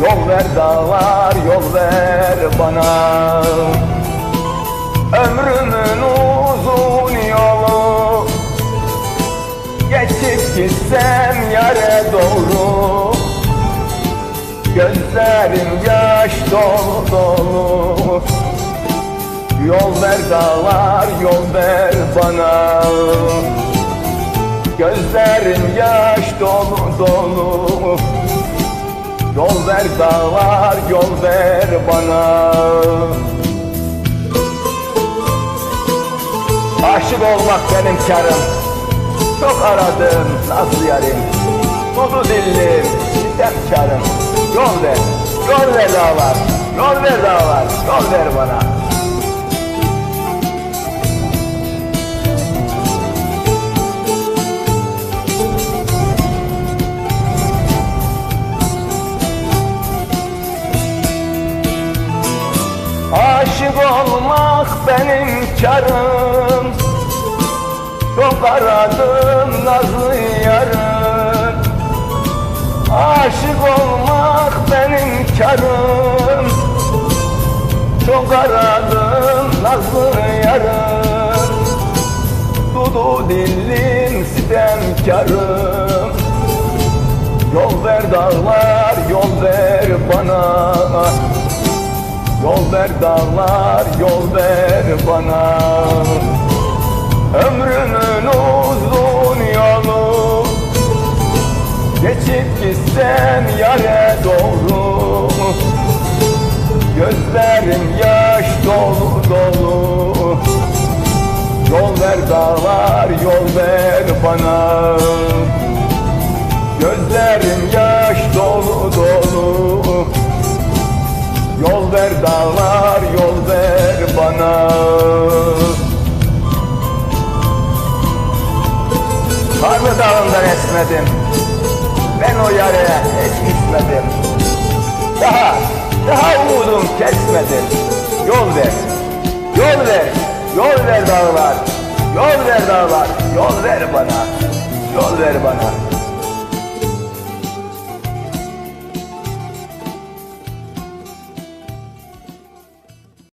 Yol ver dağlar yol ver bana. Ömrümün uzun yolu. Geçip gitsem yere doğru. Gözlerim yaş dolu dolu. Yol ver dağlar yol ver bana. Gözlerim yaş dolu dolu Yol ver dağlar yol ver bana. Aşık olmak benim karım. Çok aradım nazlı yarim. Dudu dillim sitemkarım Yol ver, yol ver dağlar. Yol ver dağlar, yol ver bana Aşık olmak benim karım. Çok aradım nazlı yarım. Aşık olmak benim karım. Çok aradım nazlı yarım. Dudu dillim sitemkarım Yol ver dağlar yol ver bana Yol ver dağlar yol ver bana. Ömrümün uzun yolu. Geçip gitsem yare doğru. Gözlerim yaş dolu dolu. Yol ver dağlar yol ver bana Yol ver dağlar yol ver bana. Karlı dağından esmedim Ben o yaraya hiç gitmedim. Daha, daha umudum kesmedim Yol ver, yol ver, yol ver dağlar. Yol ver dağlar, yol ver bana. Yol ver bana